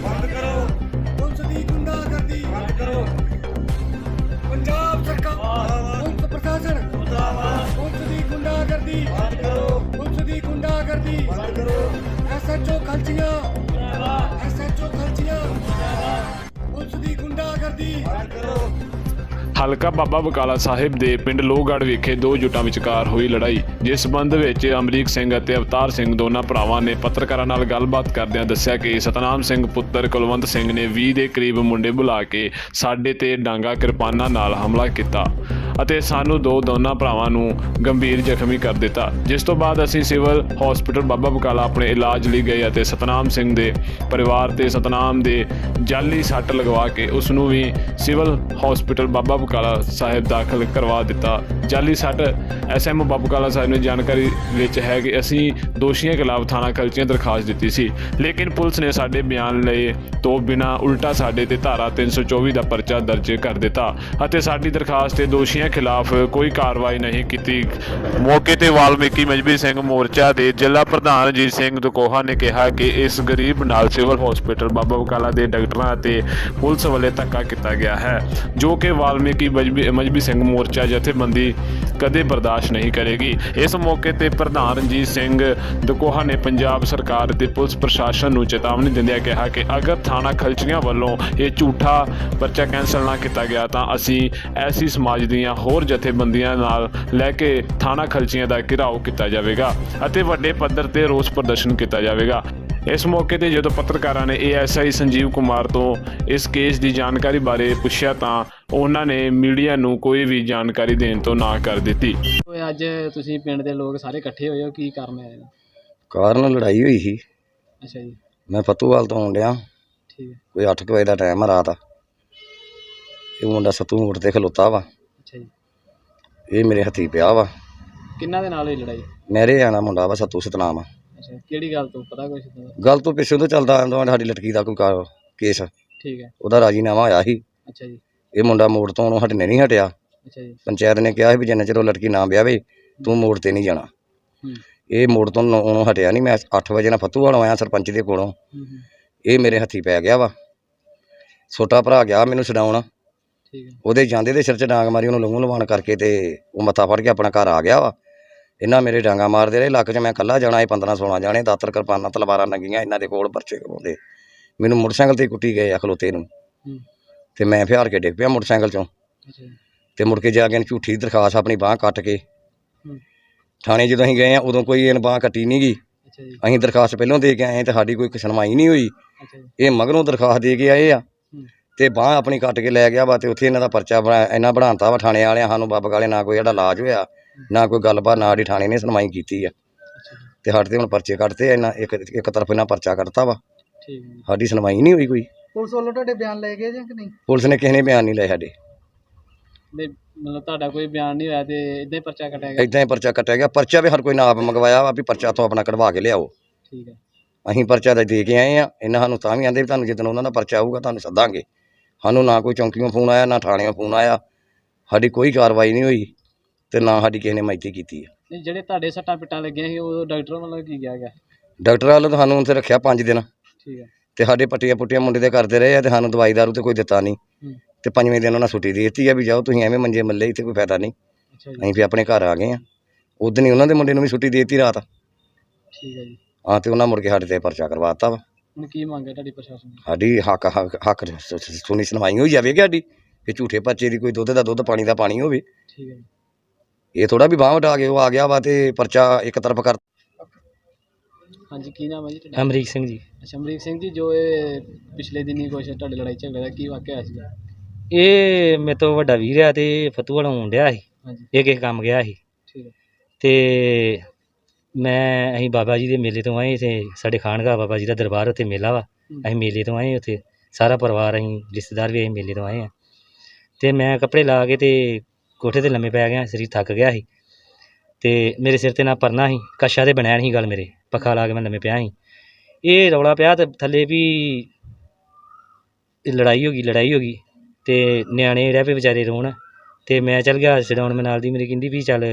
ਬੰਦ ਕਰੋ। ਪੁਲਿਸ ਦੀ ਗੁੰਡਾਗਰਦੀ। ਬੰਦ ਕਰੋ। ਪੰਜਾਬ ਸਰਕਾਰ ਪੁਲਿਸ ਪ੍ਰਸ਼ਾਸਨ। ਮੁਰਦਾਬਾਦ। ਪੁਲਿਸ ਦੀ ਗੁੰਡਾਗਰਦੀ। ਬੰਦ ਕਰੋ। ਪੁਲਿਸ ਦੀ ਗੁੰਡਾਗਰਦੀ। ਬੰਦ ਕਰੋ। ਐਸਐਚਓ ਖਲਚੀਆਂ। ਮੁਰਦਾਬਾਦ। ਐਸਐਚਓ ਖਲਚੀਆਂ। ਮੁਰਦਾਬਾਦ। ਪੁਲਿਸ ਦੀ ਗੁੰਡਾਗਰਦੀ। ਬੰਦ ਕਰੋ। ਹਲਕਾ ਬਾਬਾ ਬਕਾਲਾ ਸਾਹਿਬ ਦੇ ਪਿੰਡ ਲੋਹਗੜ੍ਹ ਵਿਖੇ ਦੋ ਜੁੱਟਾਂ ਵਿਚਕਾਰ ਹੋਈ ਲੜਾਈ, ਜਿਸ ਸੰਬੰਧ ਵਿੱਚ ਅਮਰੀਕ ਸਿੰਘ ਅਤੇ ਅਵਤਾਰ ਸਿੰਘ ਦੋਨਾਂ ਭਰਾਵਾਂ ਨੇ ਪੱਤਰਕਾਰਾਂ ਨਾਲ ਗੱਲਬਾਤ ਕਰਦਿਆਂ ਦੱਸਿਆ ਕਿ ਸਤਨਾਮ ਸਿੰਘ ਪੁੱਤਰ ਕੁਲਵੰਤ ਸਿੰਘ ਨੇ 20 ਦੇ ਕਰੀਬ ਮੁੰਡੇ ਬੁਲਾ ਕੇ ਸਾਡੇ ਤੇ ਡਾਂਗਾ ਕਿਰਪਾਨਾਂ ਨਾਲ ਹਮਲਾ ਕੀਤਾ। ਅਤੇ ਸਾਨੂੰ ਦੋ ਦੋਨਾਂ ਭਰਾਵਾਂ ਨੂੰ ਗੰਭੀਰ ਜ਼ਖਮੀ ਕਰ ਦਿੱਤਾ। ਜਿਸ ਤੋਂ ਬਾਅਦ ਅਸੀਂ ਸਿਵਲ ਹਸਪੀਟਲ ਬਾਬਾ ਬਕਾਲਾ ਆਪਣੇ ਇਲਾਜ ਲਈ ਗਏ ਅਤੇ ਸਤਨਾਮ ਸਿੰਘ ਦੇ ਪਰਿਵਾਰ ਤੇ ਸਤਨਾਮ ਦੇ ਜਾਲੀ ਸੱਟ ਲਗਵਾ ਕੇ ਉਸ ਨੂੰ ਵੀ ਸਿਵਲ ਹਸਪੀਟਲ ਬਾਬਾ ਬਕਾਲਾ ਸਾਹਿਬ ਦਾਖਲ ਕਰਵਾ ਦਿੱਤਾ। ਜਾਲੀ ਸੱਟ ਐਸਐਮ ਬਾਬਾ ਬਕਾਲਾ ਸਾਹਿਬ ਨੇ ਜਾਣਕਾਰੀ ਵਿੱਚ ਹੈ ਕਿ ਅਸੀਂ ਦੋਸ਼ੀਆਂ ਖਿਲਾਫ ਥਾਣਾ ਕਲਚੀਆਂ ਦਰਖਾਸਤ ਦਿੱਤੀ ਸੀ। ਲੇਕਿਨ ਪੁਲਿਸ ਨੇ ਸਾਡੇ ਬਿਆਨ ਲਏ ਤੋਂ ਬਿਨਾ ਉਲਟਾ ਸਾਡੇ ਤੇ ਧਾਰਾ 324 ਦਾ ਪਰਚਾ ਦਰਜ ਕਰ ਦਿੱਤਾ ਅਤੇ ਸਾਡੀ ਦਰਖਾਸਤ ਤੇ ਦੋਸ਼ੀਆਂ ਖਿਲਾਫ ਕੋਈ ਕਾਰਵਾਈ ਨਹੀਂ ਕੀਤੀ। ਮੌਕੇ ਤੇ ਵਾਲਮੀਕੀ ਮਜਬੀ ਸਿੰਘ ਮੋਰਚਾ ਦੇ ਜ਼ਿਲ੍ਹਾ ਪ੍ਰਧਾਨ ਰਣਜੀਤ ਸਿੰਘ ਦਕੋਹਾ ਨੇ ਕਿਹਾ ਕਿ ਇਸ ਗਰੀਬ ਨਾਲ ਸਿਵਲ ਹਸਪੀਟਲ ਬਾਬਾ ਬਕਾਲਾ ਦੇ ਡਾਕਟਰਾਂ ਅਤੇ ਪੁਲਿਸ ਵੱਲੋਂ ਧੱਕਾ ਕੀਤਾ ਗਿਆ ਹੈ, ਜੋ ਕਿ ਵਾਲਮੀਕੀ ਮਜਬੀ ਮਜਬੀ ਸਿੰਘ ਮੋਰਚਾ ਜਥੇਬੰਦੀ ਕਦੇ ਬਰਦਾਸ਼ਤ ਨਹੀਂ ਕਰੇਗੀ। ਇਸ ਮੌਕੇ ਤੇ ਪ੍ਰਧਾਨ ਰਣਜੀਤ ਸਿੰਘ ਦਕੋਹਾ ਨੇ ਪੰਜਾਬ ਸਰਕਾਰ ਤੇ ਪੁਲਿਸ ਪ੍ਰਸ਼ਾਸਨ ਨੂੰ ਚੇਤਾਵਨੀ ਦਿੰਦਿਆਂ ਕਿਹਾ ਕਿ ਅਗਰ ਥਾਣਾ ਖਲਚੀਆਂ ਵੱਲੋਂ ਇਹ ਝੂਠਾ ਪਰਚਾ ਕੈਂਸਲ ਨਾ ਕੀਤਾ ਗਿਆ ਤਾਂ ਅਸੀਂ ਐਸੀ ਸਮਾਜ ਦੀਆਂ ਹੋਰ ਜਥੇਬੰਦੀਆਂ ਨਾਲ ਲੈ ਕੇ ਥਾਣਾ ਖਲਚੀਆਂ ਦਾ ਘਿਰਾਓ ਕੀਤਾ ਜਾਵੇਗਾ ਅਤੇ ਵੱਡੇ ਪੱਧਰ ਤੇ ਰੋਸ ਪ੍ਰਦਰਸ਼ਨ ਕੀਤਾ ਜਾਵੇਗਾ। ਇਸ ਮੌਕੇ ਤੇ ਜਦੋਂ ਪੱਤਰਕਾਰਾਂ ਨੇ ਏਐਸਆਈ ਸੰਜੀਵ ਕੁਮਾਰ ਤੋਂ ਇਸ ਕੇਸ ਦੀ ਜਾਣਕਾਰੀ ਬਾਰੇ ਪੁੱਛਿਆ ਤਾਂ ਉਹਨਾਂ ਨੇ ਮੀਡੀਆ ਨੂੰ ਕੋਈ ਵੀ ਜਾਣਕਾਰੀ ਦੇਣ ਤੋਂ ਨਾ ਕਰ ਦਿੱਤੀ। ਓਏ ਅੱਜ ਤੁਸੀਂ ਪਿੰਡ ਦੇ ਲੋਕ ਸਾਰੇ ਇਕੱਠੇ ਹੋਏ ਹੋ ਕੀ ਕਾਰਨ ਹੈ ਇਹਦਾ? ਕਾਰਨ ਲੜਾਈ ਹੋਈ ਸੀ। ਅੱਛਾ ਜੀ। ਮੈਂ ਫਤੂਵਾਲ ਤੋਂ ਆਉਣ ਡਿਆ। ਠੀਕ ਹੈ। ਕੋਈ 8 ਵਜੇ ਦਾ ਟਾਈਮ ਆ ਰਾਤ। ਇਹ ਮੁੰਡਾ ਸਤੂ ਮੋੜ ਤੇ ਖਲੋਤਾ ਵਾ। ਇਹ ਮੇਰੇ ਹੱਥੀ ਪਿਆ ਵਾ। ਕਿੰਨਾ ਦੇ ਨਾਲ ਹੋਈ ਲੜਾਈ? ਮੇਰੇ ਆਣਾ ਮੁੰਡਾ ਵਾ ਸਤੂ ਸਤਨਾਮ ਅੱਛਾ ਕਿਹੜੀ ਗੱਲ ਤੋਂ? ਪਤਾ ਕੁਛ ਤੁਹਾਨੂੰ? ਗੱਲ ਤੋਂ ਪਿੱਛੋਂ ਤੋਂ ਚੱਲਦਾ ਆਂਦਾ ਸਾਡੀ ਲਟਕੀ ਦਾ ਕੋਈ ਕੇਸ। ਠੀਕ ਹੈ। ਉਹਦਾ ਰਾਜੀਨਾਮਾ ਹੋਇਆ ਸੀ। ਅੱਛਾ ਜੀ। ਇਹ ਮੁੰਡਾ ਮੋੜ ਤੋਂ ਉਹਨੂੰ ਹਟਨੇ ਨਹੀਂ ਹਟਿਆ। ਅੱਛਾ ਜੀ। ਪੰਚਾਇਤ ਨੇ ਕਿਹਾ ਸੀ ਵੀ ਜਿੰਨਾ ਚਿਰ ਉਹ ਲਟਕੀ ਨਾ ਵਿਆਵੇ ਤੂੰ ਮੋੜ ਤੇ ਨਹੀਂ ਜਾਣਾ। ਹੂੰ। ਇਹ ਮੋੜ ਤੋਂ ਨ- ਉਹਨੂੰ ਹਟਿਆ ਨਹੀਂ। ਮੈਂ 8 ਵਜੇ ਨਾਲ ਫਤੂਵਾਲ ਆਇਆ ਸਰਪੰਚ ਦੇ ਕੋਲੋਂ। ਹੂੰ ਹੂੰ, ਇਹ ਮੇਰੇ ਹੱਥੀ ਪੈ ਗਿਆ ਵਾ। ਛੋਟਾ ਭਰਾ ਗਿਆ ਮੈਨੂੰ ਛਡਾਉਣ। ਉਹਦੇ ਜਾਂਦੇ ਦੇ ਸਿਰ 'ਚ ਡਾਂਗ ਮਾਰੀ ਉਹਨੂੰ ਲਹੂ ਲਵਾਣ ਕਰਕੇ ਤੇ ਉਹ ਮੱਥਾ ਫੜ ਕੇ ਆਪਣਾ ਘਰ ਆ ਗਿਆ ਵਾ। ਇਹਨਾਂ ਮੇਰੇ ਡਾਂਗਾ ਮਾਰਦੇ ਰਹੇ ਲੱਕ 'ਚ ਮੈਂ ਇਕੱਲਾ ਜਾਣਾ ਇਹ 15 16 ਜਾਣੇ ਦਾਤਰ ਕਿਰਪਾਨਾਂ ਤਲਵਾਰਾਂ ਲੱਗੀਆਂ ਇਹਨਾਂ ਦੇ ਕੋਲ ਪਰਚੇ ਕਰਾਉਂਦੇ। ਮੈਨੂੰ ਮੋਟਰਸਾਈਕਲ ਤੇ ਕੁੱਟੀ ਗਏ ਆ ਖਲੋਤੇ ਨੂੰ। ਤੇ ਮੈਂ ਫਿਹਾਰ ਕੇ ਡਿੱਗ ਪਿਆ ਮੋਟਰਸਾਈਕਲ 'ਚੋਂ। ਤੇ ਮੁੜ ਕੇ ਜਾ ਕੇ ਝੂਠੀ ਦਰਖਾਸਤ ਆਪਣੀ ਬਾਹ ਕੱਟ ਕੇ ਥਾਣੇ ਜਦੋਂ ਅਸੀਂ ਗਏ ਆ ਉਦੋਂ ਕੋਈ ਇਹਨ ਬਾਹ ਕੱਟੀ ਨਹੀਂ ਗਈ ਅਸੀਂ ਦਰਖਾਸਤ ਪਹਿਲਾਂ ਦੇ ਕੇ ਆਏ ਤੇ ਸਾਡੀ ਕੋਈ ਸੁਣਵਾਈ ਨਹੀਂ ਹੋਈ। ਇਹ ਮਗਰੋਂ ਦਰਖਾਸਤ ਦੇ ਕੇ ਆਏ ਆ। ਤੇ ਬਾਹ ਆਪਣੀ ਕੱਟ ਕੇ ਲੈ ਗਿਆ ਵਾ ਤੇ ਉੱਥੇ ਇਹਨਾਂ ਦਾ ਪਰਚਾ ਬਣਾ ਇਹਨਾਂ ਬਣਾਤਾ ਵਾ ਥਾਣੇ ਵਾਲਿਆਂ ਸਾਨੂੰ ਬੱਬ ਗਾਲੇ ਨਾ ਕੋਈ ਸਾਡਾ ਇਲਾਜ ਹੋਇਆ ਨਾ ਕੋਈ ਗੱਲਬਾਤ ਨਾ ਸਾਡੀ ਥਾਣੇ ਨੇ ਸੁਣਵਾਈ ਕੀਤੀ ਆ। ਤੇ ਸਾਡੇ ਤੇ ਹੁਣ ਪਰਚੇ ਕੱਢਤੇ ਆ ਇਹਨਾਂ ਇੱਕ ਇੱਕ ਤਰਫ ਇਹਨਾਂ ਪਰਚਾ ਕੱਢਤਾ ਵਾ। ਠੀਕ ਹੈ। ਸਾਡੀ ਸੁਣਵਾਈ ਨਹੀਂ ਹੋਈ ਕੋਈ। ਪੁਲਿਸ ਵੱਲੋਂ ਤੁਹਾਡੇ ਬਿਆਨ ਲਏ ਗਏ ਜਾਂ ਕਿ ਨਹੀਂ? ਪੁਲਿਸ ਨੇ ਕਿਸੇ ਨੇ ਬਿਆਨ ਨਹੀਂ ਲਏ ਸਾਡੇ। ਨਹੀਂ ਮਤਲਬ ਤੁਹਾਡਾ ਕੋਈ ਬਿਆਨ ਨਹੀਂ ਹੋਇਆ ਤੇ ਇਦਾਂ ਹੀ ਪਰਚਾ ਕੱਟਿਆ ਗਿਆ? ਇਦਾਂ ਹੀ ਪਰਚਾ ਕੱਟਿਆ ਗਿਆ। ਪਰਚਾ ਵੀ ਹਰ ਕੋਈ ਨਾ ਆਪ ਮੰਗਵਾਇਆ ਵਾ ਵੀ ਪਰਚਾ ਤੋਂ ਆਪਣਾ ਕਢਵਾ ਕੇ ਲਿਆਓ। ਠੀਕ ਹੈ। ਅਸੀਂ ਪਰਚਾ ਦੇ ਕੇ ਆਏ ਆ। ਇਹਨਾਂ ਸਾਨੂੰ ਤਾਂ ਵੀ ਆਂਦੇ ਵੀ ਤੁਹਾਨੂੰ ਜਿੱਦਣ ਉਹਨਾਂ ਦਾ ਪਰਚਾ ਆਊਗਾ ਤੁਹਾਨੂੰ ਸੱਦਾਂਗੇ। ਸਾਨੂੰ ਨਾ ਕੋਈ ਚੌਂਕੀਓਂ ਫੋਨ ਆਇਆ ਨਾ ਥਾਣਿਓਂ ਫੋਨ ਆਇਆ। ਸਾਡੀ ਕੋਈ ਕਾਰਵਾਈ ਨਹੀਂ ਹੋਈ ਤੇ ਨਾ ਸਾਡੀ ਕਿਸੇ ਨੇ ਮਾਇਤੀ ਕੀਤੀ ਆ। ਨਹੀਂ ਜਿਹੜੇ ਤੁਹਾਡੇ ਸੱਟਾਂ ਪਿੱਟਾਂ ਲੱਗੀਆਂ ਸੀ ਉਹ ਡਾਕਟਰ ਵੱਲੋਂ ਕੀ ਕਿਹਾ ਗਿਆ? ਡਾਕਟਰ ਵੱਲੋਂ ਤਾਂ ਸਾਨੂੰ ਉੱਥੇ ਰੱਖਿਆ 5 ਦਿਨ। ਠੀਕ ਹੈ ਤੇ ਸਾਡੇ ਪੱਟੀਆਂ ਪੁੱਟੀਆਂ ਮੁੰਡੇ ਦੇ ਕਰਦੇ ਰਹੇ ਆ ਤੇ ਸਾਨੂੰ ਦਵਾਈ ਦਾਰੂ ਤੇ ਕੋਈ ਦਿੱਤਾ ਨਹੀਂ। ਹੂੰ। ਤੇ ਪੰਜਵੇਂ ਦਿਨ ਉਹਨਾਂ ਛੁੱਟੀ ਦੇ ਦਿੱਤੀ ਆ ਵੀ ਜਾਓ ਤੁਸੀਂ ਐਵੇਂ ਮੰਜੇ ਮੱਲੇ ਇੱਥੇ ਕੋਈ ਫਾਇਦਾ ਨਹੀਂ। ਅੱਛਾ ਜੀ। ਅਸੀਂ ਫਿਰ ਆਪਣੇ ਘਰ ਆ ਗਏ ਆ। ਉਦੋਂ ਹੀ ਉਹਨਾਂ ਦੇ ਮੁੰਡੇ ਨੂੰ ਵੀ ਛੁੱਟੀ ਦੇ ਦਿੱਤੀ ਰਾਤ। ਠੀਕ ਹੈ ਜੀ। ਹਾਂ ਤੇ ਉਹਨਾਂ ਮੁੜ ਕੇ ਸਾਡੇ ਤੇ ਪਰਚਾ ਕਰਵਾਤਾ ਵਾ। ਹੁਣ ਕੀ ਮੰਗ ਹੈ ਤੁਹਾਡੀ ਪ੍ਰਸ਼ਾਸਨ ਦੀ? ਸਾਡੀ ਹੱਕ ਹੱਕ ਹੱਕ ਸ- ਸ- ਸੁਣੀ ਸੁਣਵਾਈ ਹੋਈ ਜਾਵੇ ਕਿ ਸਾਡੀ। ਕਿ ਝੂਠੇ ਪਰਚੇ ਦੀ ਕੋਈ ਦੁੱਧ ਦਾ ਦੁੱਧ ਪਾਣੀ ਦਾ ਪਾਣੀ ਹੋਵੇ। ਠੀਕ ਹੈ ਜੀ। ਇਹ ਥੋੜਾ ਵੀ ਬਾਂਹ ਉਠਾ ਕੇ ਉਹ ਆ ਗਿਆ ਵਾ ਤੇ ਪਰਚਾ ਇੱਕ ਤਰਫ ਕਰ ਹਾਂਜੀ ਕੀ ਨਾਮ ਹੈ ਜੀ ਤੁਹਾਡਾ? ਅਮਰੀਕ ਸਿੰਘ ਜੀ। ਅੱਛਾ ਅਮਰੀਕ ਸਿੰਘ ਜੀ ਜੋ ਇਹ ਪਿਛਲੇ ਦਿਨੀ ਕੁਛ ਤੁਹਾਡੇ ਲੜਾਈ ਝਗੜੇ ਦਾ ਕੀ ਵਾਕਿਆ ਹੋਇਆ ਸੀਗਾ? ਇਹ ਮੇਰੇ ਤੋਂ ਵੱਡਾ ਵੀਰ ਆ ਤੇ ਫਤੂ ਆਉਣ ਡਿਆ ਸੀ। ਹਾਂਜੀ। ਇਹ ਕਿਸੇ ਕੰਮ ਗਿਆ ਸੀ। ਠੀਕ ਹੈ। ਤੇ ਮੈਂ ਅਸੀਂ ਬਾਬਾ ਜੀ ਦੇ ਮੇਲੇ ਤੋਂ ਆਏ ਤੇ ਸਾਡੇ ਖਾਨਗਾ ਬਾਬਾ ਜੀ ਦਾ ਦਰਬਾਰ ਉੱਥੇ ਮੇਲਾ ਵਾ। ਅਸੀਂ ਮੇਲੇ ਤੋਂ ਆਏ ਉੱਥੇ ਸਾਰਾ ਪਰਿਵਾਰ ਅਸੀਂ ਰਿਸ਼ਤੇਦਾਰ ਵੀ ਅਸੀਂ ਮੇਲੇ ਤੋਂ ਆਏ ਆ। ਤੇ ਮੈਂ ਕੱਪੜੇ ਲਾ ਕੇ ਤੇ ਕੋਠੇ ਤੇ ਲੰਮੇ ਪੈ ਗਿਆ ਸਰੀਰ ਥੱਕ ਗਿਆ ਸੀ। ਤੇ ਮੇਰੇ ਸਿਰ ਤੇ ਨਾ ਪਰਨਾ ਸੀ ਕਸ਼ਾ ਤੇ ਬਣਿਆ ਨਹੀਂ ਗੱਲ ਮੇਰੇ ਪੱਖਾ ਲਾ ਕੇ ਮੈਂ ਲੰਮੇ ਪਿਆ ਸੀ। ਇਹ ਰੌਲਾ ਪਿਆ ਤੇ ਥੱਲੇ ਵੀ ਇਹ ਲੜਾਈ ਹੋ ਗਈ ਲੜਾਈ ਹੋ ਗਈ। ਤੇ ਨਿਆਣੇ ਰਹਿ ਪਏ ਵਿਚਾਰੇ ਰੋਣ। ਤੇ ਮੈਂ ਚੱਲ ਗਿਆ ਛਡਾਉਣ ਮੈਂ ਨਾਲ ਦੀ ਮੇਰੀ ਕਹਿੰਦੀ ਵੀ ਚੱਲ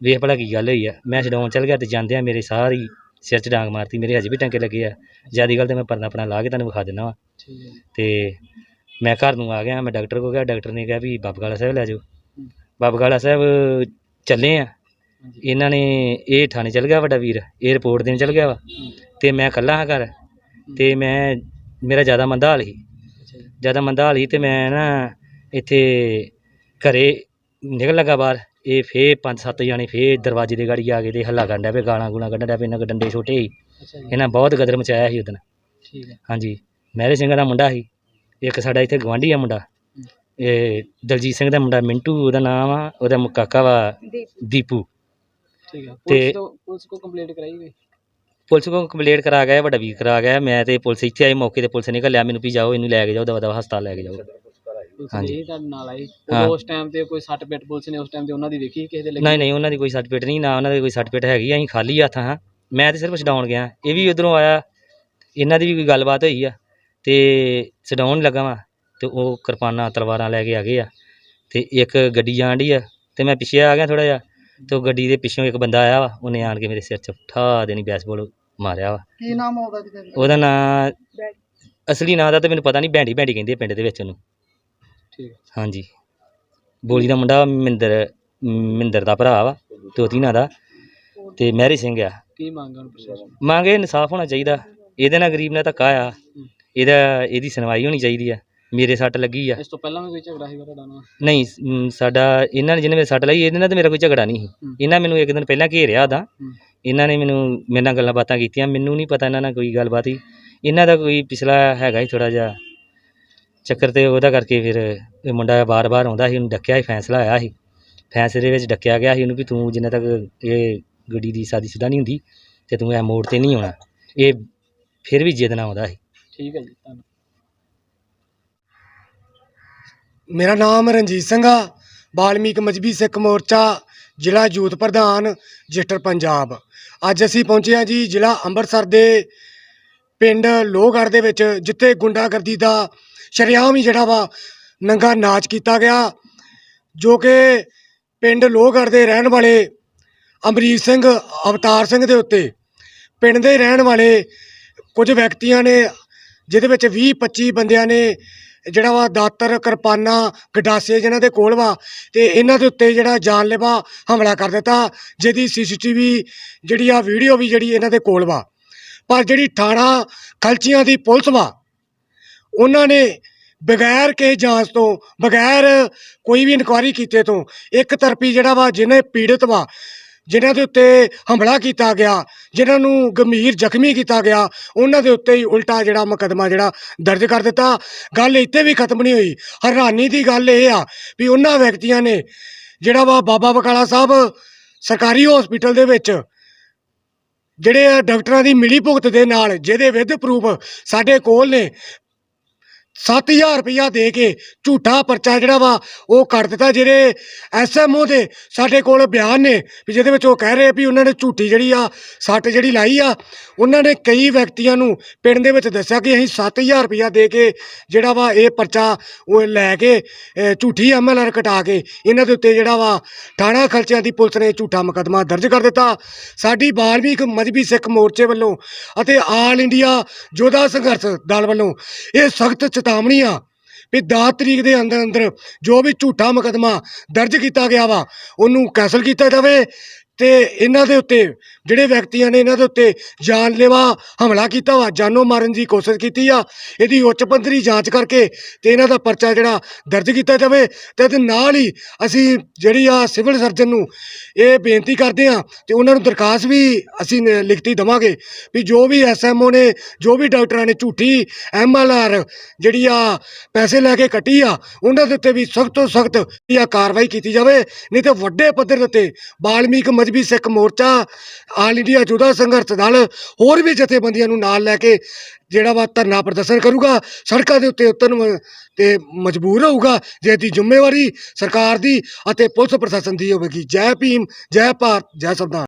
ਵੇਖ ਭਲਾ ਕੀ ਗੱਲ ਹੋਈ ਆ। ਮੈਂ ਛਡਾਉਣ ਚੱਲ ਗਿਆ ਤੇ ਜਾਂਦਿਆਂ ਮੇਰੇ ਸਾਰੀ ਸਿਰ 'ਚ ਡਾਂਗ ਮਾਰਤੀ ਮੇਰੇ ਹਜੇ ਵੀ ਟਾਂਕੇ ਲੱਗੇ ਆ। ਜਿਆਦੀ ਗੱਲ ਤੇ ਮੈਂ ਪਰਨਾ ਆਪਣਾ ਲਾ ਕੇ ਤੁਹਾਨੂੰ ਵਿਖਾ ਦਿੰਦਾ ਵਾ। ਹੈ। ਤੇ ਮੈਂ ਘਰ ਨੂੰ ਆ ਗਿਆ ਮੈਂ ਡਾਕਟਰ ਕੋਲ ਗਿਆ ਡਾਕਟਰ ਨੇ ਕਿਹਾ ਵੀ ਬਾਬਗਾਲਾ ਸਾਹਿਬ ਲੈ ਜਾਓ। ਬਾਬਗਾਲਾ ਸਾਹਿਬ ਚੱਲੇ ਆ। ਇਹਨਾਂ ਨੇ ਇਹ ਥਾਣੇ ਚਲ ਗਿਆ ਵੱਡਾ ਵੀਰ ਇਹ ਰਿਪੋਰਟ ਦੇਣ ਚਲ ਗਿਆ ਵਾ। ਹੂੰ, ਤੇ ਮੈਂ ਇਕੱਲਾ ਹਾਂ ਘਰ। ਤੇ ਮੈਂ ਮੇਰਾ ਜ਼ਿਆਦਾ ਮੰਦਾ ਹਾਲ ਸੀ। ਜੀ। ਜ਼ਿਆਦਾ ਮੰਦਾ ਹਾਲ ਸੀ ਤੇ ਮੈਂ ਨਾ ਇੱਥੇ ਘਰੇ ਨਿਕਲ ਲੱਗਾ ਬਾਹਰ। ਇਹ ਫੇ ਪੰਜ ਸੱਤ ਜਾਣੇ ਫੇ ਦਰਵਾਜ਼ੇ ਦੇ ਗਾੜੀ ਆ ਕੇ ਤੇ ਹੱਲਾ ਕਰਨ ਡਿਆ ਪਏ ਗਾਲਾਂ ਗੂਲਾਂ ਕੱਢਣ ਡਿਆ ਪਏ ਇਹਨਾਂ ਕੋਲ ਡੰਡੇ ਛੋਟੇ ਸੀ ਅੱਛਾ ਜੀ। ਇਹਨਾਂ ਬਹੁਤ ਗਦਰ ਮਚਾਇਆ ਸੀ ਉਦੋਂ ਠੀਕ ਹੈ। ਹਾਂਜੀ ਮਹਿਰੇ ਸਿੰਘ ਦਾ ਮੁੰਡਾ ਸੀ। ਇੱਕ ਸਾਡਾ ਇੱਥੇ ਗਵਾਂਢੀ ਆ ਮੁੰਡਾ। ਇਹ ਦਲਜੀਤ ਸਿੰਘ ਦਾ ਮੁੰਡਾ ਮਿੰਟੂ ਉਹਦਾ ਨਾਮ ਆ ਉਹਦਾ ਮ- ਕਾਕਾ ਵਾ ਦੀਪੂ। ਠੀਕ ਹੈ। ਤੇ- ਪੁਲਿਸ ਤੋਂ ਪੁਲਿਸ ਕੋ ਕੰਪਲੇਂਟ ਕਰਾਈ ਗਈ? ਪੁਲਿਸ ਕੋਲ ਕੰਪਲੇਂਟ ਕਰਾ ਗਿਆ ਵੱਡਾ ਵੀਰ ਕਰਾ ਗਿਆ। ਮੈਂ ਤੇ ਪੁਲਿਸ ਇੱਥੇ ਆਈ ਮੌਕੇ ਤੇ ਪੁਲਿਸ ਨੇ ਘੱਲਿਆ ਮੈਨੂੰ ਵੀ ਜਾਓ ਇਹਨੂੰ ਲੈ ਕੇ ਜਾਓ ਦਵਾ ਦਵਾ ਹਸਪਤਾਲ ਲੈ ਕੇ ਜਾਓ। ਪੁਲਿਸ ਹਾਂਜੀ। ਨੇ ਤੁਹਾਡੇ ਨਾਲ ਆਈ। ਹਾਂ। ਉਦੋਂ ਉਸ ਟਾਈਮ ਤੇ ਕੋਈ ਸੱਟ ਪੇਟ ਪੁਲਿਸ ਨੇ ਉਸ ਟਾਈਮ ਤੇ ਉਹਨਾਂ ਦੀ ਵੇਖੀ ਕਿਸੇ ਦੇ ਲੱਗੀ? ਨਹੀਂ ਨਹੀਂ ਉਹਨਾਂ ਦੀ ਕੋਈ ਸਰਟੀਫਿਕੇਟ ਨਹੀਂ ਨਾ ਉਹਨਾਂ ਦੀ ਕੋਈ ਸਰਟੀਫਿਕੇਟ ਹੈਗੀ ਅਸੀਂ ਖਾਲੀ ਹੱਥ ਹਾਂ। ਮੈਂ ਤੇ ਸਿਰਫ ਛਡਾਉਣ ਗਿਆ। ਇਹ ਵੀ ਉਧਰੋਂ ਆਇਆ ਇਹਨਾਂ ਦੀ ਵੀ ਕੋਈ ਗੱਲਬਾਤ ਹੋਈ ਆ। ਤੇ ਛਡਾਉਣ ਲੱਗਾ ਵਾਂ ਤੇ ਉਹ ਕਿਰਪਾਨਾਂ ਤਲਵਾਰਾਂ ਲੈ ਕੇ ਆ ਗਏ ਆ। ਤੇ ਇੱਕ ਗੱਡੀ ਜਾਣ ਡਈ ਆ ਤੇ ਮੈਂ ਪਿੱਛੇ ਆ ਗਿਆ ਥੋੜਾ ਜਿਹਾ ਤੇ ਉਹ ਗੱਡੀ ਦੇ ਪਿੱਛੋਂ ਇੱਕ ਬੰਦਾ ਆਇਆ ਵਾ ਉਹਨੇ ਆਣ ਕੇ ਮੇਰੇ ਸਿਰ 'ਚ ਠਾ ਦੇਣੀ ਬੈਸਬਾਲ ਮਾਰਿਆ ਵਾ। ਕੀ ਨਾਮ ਆਉਂਦਾ ਜੀ ਉਹਦਾ ਨਾਂ ਅਸਲੀ ਨਾਂ ਦਾ ਤਾਂ ਮੈਨੂੰ ਪਤਾ ਨਹੀਂ ਭੈਂਡੀ ਭੈਂਡੀ ਕਹਿੰਦੇ ਆ ਪਿੰਡ ਦੇ ਵਿੱਚ ਉਹਨੂੰ। ਠੀਕ ਹਾਂਜੀ। ਬੋਲੀ ਦਾ ਮੁੰਡਾ ਮਿੰਦਰ ਮਿੰਦਰ ਦਾ ਭਰਾ ਵਾ ਤੋਤੀ ਨਾਂ ਦਾ। ਤੇ ਮਹਿਰੀ ਸਿੰਘ ਆ। ਕੀ ਮੰਗ ਹੁਣ ਪ੍ਰਸ਼ਾਸਨ ਮੰਗੇ ਇਨਸਾਫ ਹੋਣਾ ਚਾਹੀਦਾ। ਇਹਦੇ ਨਾਲ ਗਰੀਬ ਨਾਲ ਧੱਕਾ ਆ। ਇਹਦਾ ਇਹਦੀ ਸੁਣਵਾਈ ਹੋਣੀ ਚਾਹੀਦੀ ਆ। ਮੇਰੇ ਸੱਟ ਲੱਗੀ ਆ। ਇਸ ਤੋਂ ਪਹਿਲਾਂ ਵੀ ਕੋਈ ਝਗੜਾ ਸੀਗਾ ਤੁਹਾਡਾ ਨਾਲ? ਨਹੀਂ ਸਾਡਾ ਇਹਨਾਂ ਨੇ ਜਿਹਨੇ ਮੇਰੇ ਸੱਟ ਲਾਈ ਇਹਦੇ ਨਾਲ ਤਾਂ ਮੇਰਾ ਕੋਈ ਝਗੜਾ ਨਹੀਂ ਸੀ। ਹੂੰ। ਇਹਨਾਂ ਮੈਨੂੰ ਇੱਕ ਦਿਨ ਪਹਿਲਾਂ ਘੇਰਿਆ ਦਾ ਹੂੰ। ਇਹਨਾਂ ਨੇ ਮੈਨੂੰ ਮੇਰੇ ਨਾਲ ਗੱਲਾਂ ਬਾਤਾਂ ਕੀਤੀਆਂ। ਮੈਨੂੰ ਨਹੀਂ ਪਤਾ ਇਹਨਾਂ ਨਾਲ ਕੋਈ ਗੱਲਬਾਤ ਹੀ ਇਹਨਾਂ ਦਾ ਕੋਈ ਪਿਛਲਾ ਹੈਗਾ ਹੀ ਥੋੜਾ ਜਿਹਾ। ਚੱਕਰ ਤੇ ਉਹਦਾ ਕਰਕੇ ਫਿਰ ਇਹ ਮੁੰਡਾ ਬਾਰ-ਬਾਰ ਆਉਂਦਾ ਸੀ ਉਹਨੂੰ ਡੱਕਿਆ ਸੀ ਫੈਸਲਾ ਆਇਆ ਸੀ। ਫੈਸਲੇ ਦੇ ਵਿੱਚ ਡੱਕਿਆ ਗਿਆ ਸੀ ਉਹਨੂੰ ਵੀ ਤੂੰ ਜਿੰਨਾ ਤੱਕ ਇਹ ਗੱਡੀ ਦੀ ਸ਼ਾਦੀशुदा ਨਹੀਂ ਹੁੰਦੀ ਤੇ ਤੂੰ ਇਹ ਮੋੜ ਤੇ ਨਹੀਂ ਆਉਣਾ। ਇਹ ਫਿਰ ਵੀ ਜਿੱਦ ਨਾਲ ਆਉਂਦਾ ਸੀ। ਠੀਕ ਹੈ ਜੀ ਧੰਨਵਾਦ। ਮੇਰਾ ਨਾਮ ਰਣਜੀਤ ਸਿੰਘ ਆ ਬਾਲਮੀਕ ਮਜਬੀ ਸਿੱਖ ਮੋਰਚਾ ਜ਼ਿਲ੍ਹਾ ਯੂਥ ਪ੍ਰਧਾਨ ਜਸਟਰ ਪੰਜਾਬ। ਅੱਜ ਅਸੀਂ ਪਹੁੰਚੇ ਹਾਂ ਜੀ ਜ਼ਿਲ੍ਹਾ ਅੰਮ੍ਰਿਤਸਰ ਦੇ ਪਿੰਡ ਲੋਹਗੜ੍ਹ ਦੇ ਵਿੱਚ ਜਿੱਥੇ ਗੁੰਡਾਗਰਦੀ ਦਾ ਸ਼ਰੇਆਮ ਹੀ ਜਿਹੜਾ ਵਾ ਨੰਗਾ ਨਾਚ ਕੀਤਾ ਗਿਆ, ਜੋ ਕਿ ਪਿੰਡ ਲੋਹਗੜ੍ਹ ਦੇ ਰਹਿਣ ਵਾਲੇ ਅਮਰੀਕ ਸਿੰਘ, ਅਵਤਾਰ ਸਿੰਘ ਦੇ ਉੱਤੇ। ਪਿੰਡ ਦੇ ਰਹਿਣ ਵਾਲੇ ਕੁਝ ਵਿਅਕਤੀਆਂ ਨੇ, ਜਿਹਦੇ ਵਿੱਚ 20 25 ਬੰਦਿਆਂ ਨੇ ਜਿਹੜਾ ਵਾ ਦਾਤਰ, ਕਿਰਪਾਨਾ, ਗਡਾਸੇ ਜਿਹਨਾਂ ਦੇ ਕੋਲ ਵਾ ਤੇ ਇਹਨਾਂ ਦੇ ਉੱਤੇ ਜਿਹੜਾ ਜਾਨਲੇਵਾ ਹਮਲਾ ਕਰ ਦਿੱਤਾ, ਜਿਹਦੀ ਸੀਸੀਟੀਵੀ ਜਿਹੜੀ ਆ, ਵੀਡੀਓ ਵੀ ਜਿਹੜੀ ਇਹਨਾਂ ਦੇ ਕੋਲ ਵਾ। ਪਰ ਜਿਹੜੀ ਥਾਣਾ ਖਲਚੀਆਂ ਦੀ ਪੁਲਿਸ ਵਾ ਉਹਨਾਂ ਨੇ ਬਗੈਰ ਕਿਸੇ ਜਾਂਚ ਤੋਂ, ਬਗੈਰ ਕੋਈ ਵੀ ਇਨਕੁਆਇਰੀ ਕੀਤੇ ਤੋਂ, ਇੱਕ ਤਰਫੀ ਜਿਹੜਾ ਵਾ ਜਿਹਨੇ ਪੀੜਤ ਵਾ ਜਿਨ੍ਹਾਂ ਦੇ ਉੱਤੇ ਹਮਲਾ ਕੀਤਾ ਗਿਆ ਜਿਨ੍ਹਾਂ ਨੂੰ ਗੰਭੀਰ ਜ਼ਖਮੀ ਕੀਤਾ ਗਿਆ, ਉਹਨਾਂ ਦੇ ਉੱਤੇ ਹੀ ਉਲਟਾ ਜਿਹੜਾ ਮੁਕੱਦਮਾ ਜਿਹੜਾ ਦਰਜ ਕਰ ਦਿੱਤਾ। ਗੱਲ ਇੱਥੇ ਵੀ ਖਤਮ ਨਹੀਂ ਹੋਈ। ਹੈਰਾਨੀ ਦੀ ਗੱਲ ਇਹ ਆ ਵੀ ਉਹਨਾਂ ਵਿਅਕਤੀਆਂ ਨੇ ਜਿਹੜਾ ਵਾ ਬਾਬਾ ਬਕਾਲਾ ਸਾਹਿਬ ਸਰਕਾਰੀ ਹਸਪੀਟਲ ਦੇ ਵਿੱਚ ਜਿਹੜੇ ਡਾਕਟਰਾਂ ਦੀ ਮਿਲੀ ਭੁਗਤ ਦੇ ਨਾਲ, ਜਿਹਦੇ ਵਿਦ ਪ੍ਰੂਫ ਸਾਡੇ ਕੋਲ ਨੇ 7000 ਰੁਪਇਆ ਦੇ ਕੇ ਝੂਠਾ ਪਰਚਾ ਜਿਹੜਾ ਵਾ ਉਹ ਕੱਟ ਦਿੱਤਾ ਜਿਹੜੇ ਐਸਐਮਓ ਦੇ ਸਾਡੇ ਕੋਲ ਬਿਆਨ ਨੇ ਵੀ ਜਿਹਦੇ ਵਿੱਚ ਉਹ ਕਹਿ ਰਹੇ ਵੀ ਉਹਨਾਂ ਨੇ ਝੂਠੀ ਜਿਹੜੀ ਆ ਸੱਟ ਜਿਹੜੀ ਲਾਈ ਆ ਉਹਨਾਂ ਨੇ ਕਈ ਵਿਅਕਤੀਆਂ ਨੂੰ ਪਿੰਡ ਦੇ ਵਿੱਚ ਦੱਸਿਆ ਕਿ ਅਸੀਂ 7000 ਰੁਪਇਆ ਦੇ ਕੇ ਜਿਹੜਾ ਵਾ ਇਹ ਪਰਚਾ ਉਹ ਲੈ ਕੇ ਅਹ, ਝੂਠੀ ਐਮਐਲਆਰ ਕਟਾ ਕੇ ਇਹਨਾਂ ਦੇ ਉੱਤੇ ਜਿਹੜਾ ਵਾ ਥਾਣਾ ਖਲਚਿਆਂ ਦੀ ਪੁਲਿਸ ਨੇ ਝੂਠਾ ਮੁਕੱਦਮਾ ਦਰਜ ਕਰ ਦਿੱਤਾ। ਸਾਡੀ ਬਾਲਮੀਕ ਮਜਬੀ ਸਿੱਖ ਮੋਰਚੇ ਵੱਲੋਂ ਅਤੇ ਆਲ ਇੰਡੀਆ ਯੋਧਾ ਸੰਘਰਸ਼ ਦਲ ਵੱਲੋਂ ਇਹ ਸਖਤ ਚੇਤਾਵਨੀ ਆ ਵੀ 10 ਤਰੀਕ ਦੇ ਅੰਦਰ ਅੰਦਰ ਜੋ ਵੀ ਝੂਠਾ ਮੁਕੱਦਮਾ ਦਰਜ ਕੀਤਾ ਗਿਆ ਵਾ, ਉਹਨੂੰ ਕੈਂਸਲ ਕੀਤਾ ਜਾਵੇ ਤੇ ਇਹਨਾਂ ਦੇ ਉੱਤੇ ਜਿਹੜੇ ਵਿਅਕਤੀਆਂ ਨੇ ਇਹਨਾਂ ਦੇ ਉੱਤੇ ਜਾਨਲੇਵਾ ਹਮਲਾ ਕੀਤਾ ਵਾ, ਜਾਨੋਂ ਮਾਰਨ ਦੀ ਕੋਸ਼ਿਸ਼ ਕੀਤੀ ਆ, ਇਹਦੀ ਉੱਚ ਪੱਧਰੀ ਜਾਂਚ ਕਰਕੇ ਤੇ ਇਹਨਾਂ ਦਾ ਪਰਚਾ ਜਿਹੜਾ ਦਰਜ ਕੀਤਾ ਜਾਵੇ ਤੇ ਇਹਦੇ ਨਾਲ ਹੀ ਅਸੀਂ ਜਿਹੜੀ ਆ ਸਿਵਲ ਸਰਜਨ ਨੂੰ ਇਹ ਬੇਨਤੀ ਕਰਦੇ ਆ ਤੇ ਉਹਨਾਂ ਨੂੰ ਦਰਖਾਸਤ ਵੀ ਅਸੀਂ ਨ- ਲਿਖਤੀ ਦਵਾਂਗੇ ਵੀ ਜੋ ਵੀ ਐਸਐਮਓ ਨੇ, ਜੋ ਵੀ ਡਾਕਟਰਾਂ ਨੇ ਝੂਠੀ ਐਮਐਲਆਰ ਜਿਹੜੀ ਆ ਪੈਸੇ ਲੈ ਕੇ ਕੱਟੀ ਆ, ਉਹਨਾਂ ਦੇ ਉੱਤੇ ਵੀ ਸਖਤ ਤੋਂ ਸਖਤ ਇਹ ਕਾਰਵਾਈ ਕੀਤੀ ਜਾਵੇ, ਨਹੀਂ ਤੇ ਵੱਡੇ ਪੱਧਰ ਦੇ ਉੱਤੇ ਬਾਲਮੀਕ ਮਜਬੀ ਸਿੱਖ ਮੋਰਚਾ ਆਲ ਇੰਡੀਆ ਜੁਦਾ ਸੰਘਰਸ਼ ਦਲ ਹੋਰ ਵੀ ਜਥੇਬੰਦੀਆਂ ਨੂੰ ਨਾਲ ਲੈ ਕੇ ਜਿਹੜਾ ਵਾ ਧਰਨਾ ਪ੍ਰਦਰਸ਼ਨ ਕਰੂਗਾ, ਸੜਕਾਂ ਦੇ ਉੱਤੇ ਉਤਰਨ ਤੇ ਮਜਬੂਰ ਹੋਊਗਾ, ਜੇ ਦੀ ਜ਼ਿੰਮੇਵਾਰੀ ਸਰਕਾਰ ਦੀ ਅਤੇ ਪੁਲਿਸ ਪ੍ਰਸ਼ਾਸਨ ਦੀ ਹੋਵੇਗੀ। ਜੈ ਭੀਮ, ਜੈ ਭਾਰਤ, ਜੈ ਸੰਵਿਧਾਨ।